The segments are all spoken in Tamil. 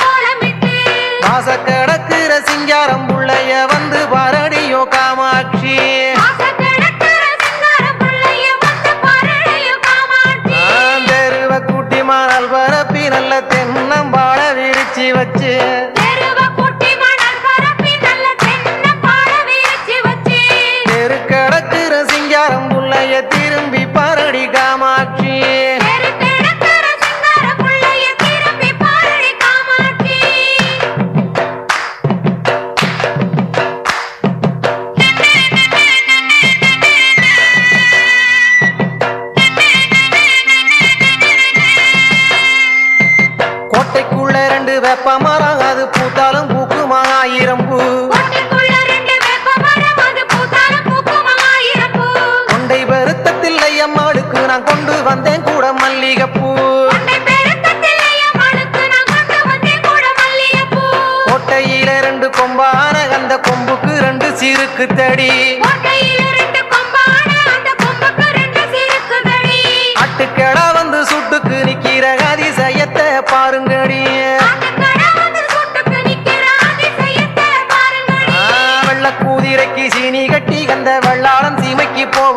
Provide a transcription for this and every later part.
கோலமிட்டு வாச கிடக்குற சிங்காரம் புள்ளைய வந்து பாரடியோ காமாட்சி. தெருவ கூட்டி மணல் பரப்பி நல்ல தென்னம்பாழ அது பூத்தாலும் பூக்குமா? ஆயிரம் பூ கொண்டை பெருத்தத்தில்லை அம்மாளுக்கு நான் கொண்டு வந்தேன் கூட மல்லிகைப்பூ. கோட்டையில ரெண்டு கொம்பான அந்த கொம்புக்கு ரெண்டு சிறுக்கு தடி. அட்டுக்கடா வந்து சுட்டுக்கு நிக்கிற அதிசயத்தை பாருங்கடி.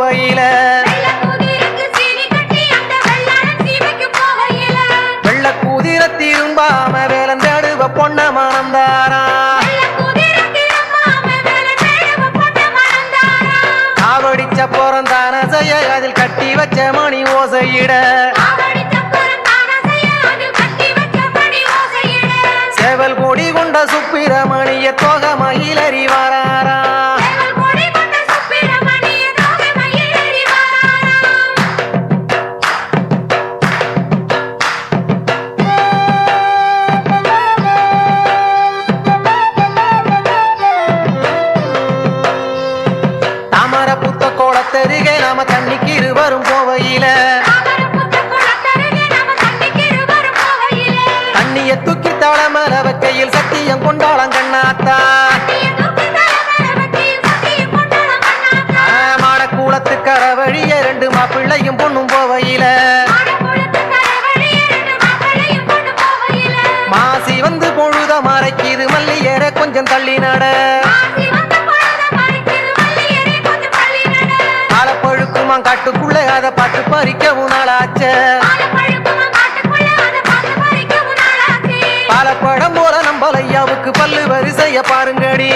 போகையில. வெள்ள கூதிரை திரும்பாம வேலந்தடுவ பொண்ண மணந்தாரா ஆவடிச்ச பிறந்தான செய்ய அதில் கட்டி வச்ச மணி ஓசையிட ஆவடிச்ச புறந்தானசைய அதில் கட்டி வச்ச மணி ஓசையிட. சேவல் கொடி கொண்ட சுப்பிரமணிய தோக மயிலறி வராரா. கோலத்தருகே தண்ணிக்கு இருவரும் போவையில தண்ணிய தூக்கி தளமல வைக்கையில் சத்தியம் கொண்டாளம் கண்ணாத்தா. தண்ணிய கரவழிய கண்ணாத்தா. ரெண்டு மாப்பிள்ளையும் பொண்ணும் போவையில மாசி வந்து பொழுத மறைக்குது மல்லியர கொஞ்சம் தள்ளி நட. காலப்பழுக்குமா காட்டுக்குள்ள அதை பார்த்து பறிக்கவும் நாளாச்ச பறிக்கவும் போல ஆலப்பழம் போல பழையவுக்கு பல்லு வரிசையை பாருங்கடி.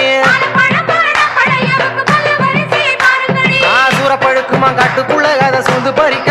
ஆசுர பழுக்குமா காட்டுக்குள்ள அதை சூழ்ந்து பறிக்க